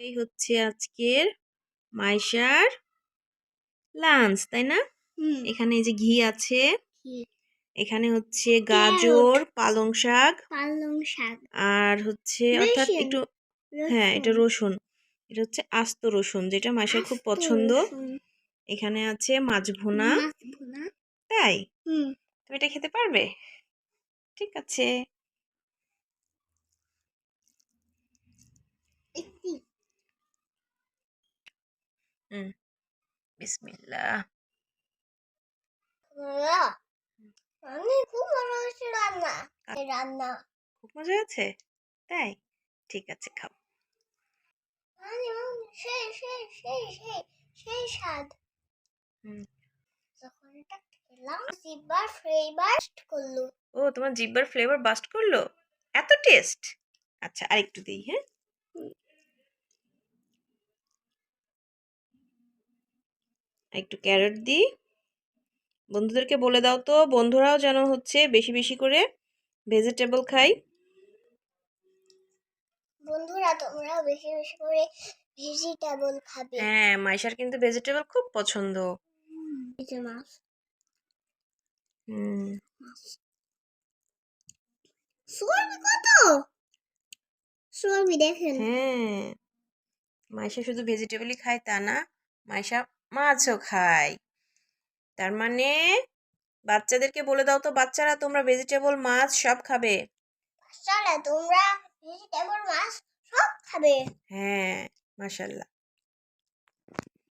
এই হচ্ছে আজকের মাইশার লাঞ্চ তাই না? এখানে এই যে ঘি আছে। এখানে হচ্ছে গাজর পালং শাক। পালং শাক। আর হচ্ছে অর্থাৎ একটু হ্যাঁ এটা রসুন। এটা হচ্ছে আস্ত রসুন যেটা মাইশার খুব পছন্দ। এখানে আছে মাছ ভুনা। তাই? হুম। তুমি এটা খেতে পারবে? ঠিক আছে একটি হুম বিসমিল্লাহ আমি খুব রান্না। রান্না। খুব মজা আছে তাই? ঠিক আছে খাও। সেই সেই সেই সেই সেই স্বাদ। হুম। যখন এটা খেলাম জিব্বার ফ্লেভার করল। ও তোমার জিব্বার ফ্লেভার বাস্ট করল? এত টেস্ট আচ্ছা আরেকটু দিই হ্যাঁ? একটু ক্যারট দিই। বন্ধুদেরকে বলে দাও তো বন্ধুরাও যেন হচ্ছে বেশি বেশি করে ভেজিটেবল খাই বন্ধুরা তোমরাও বেশি বেশি করে ভেজিটেবল খাবে। হ্যাঁ মাইশার কিন্তু ভেজিটেবল খুব পছন্দ। এই যে মাছ। হুম। সোয়াবি কত? সোয়াবি দেখেন। হ্যাঁ মাইশা শুধু ভেজিটেবলই খায় তা না মাইশা মাছও খায় তার মানে বাচ্চাদেরকে বলে দাও তো বাচ্চারা তোমরা ভেজিটেবল মাছ সব খাবে। তোমরা ভেজিটেবল মাছ সব খাবে। হ্যাঁ মাশাল্লাহ।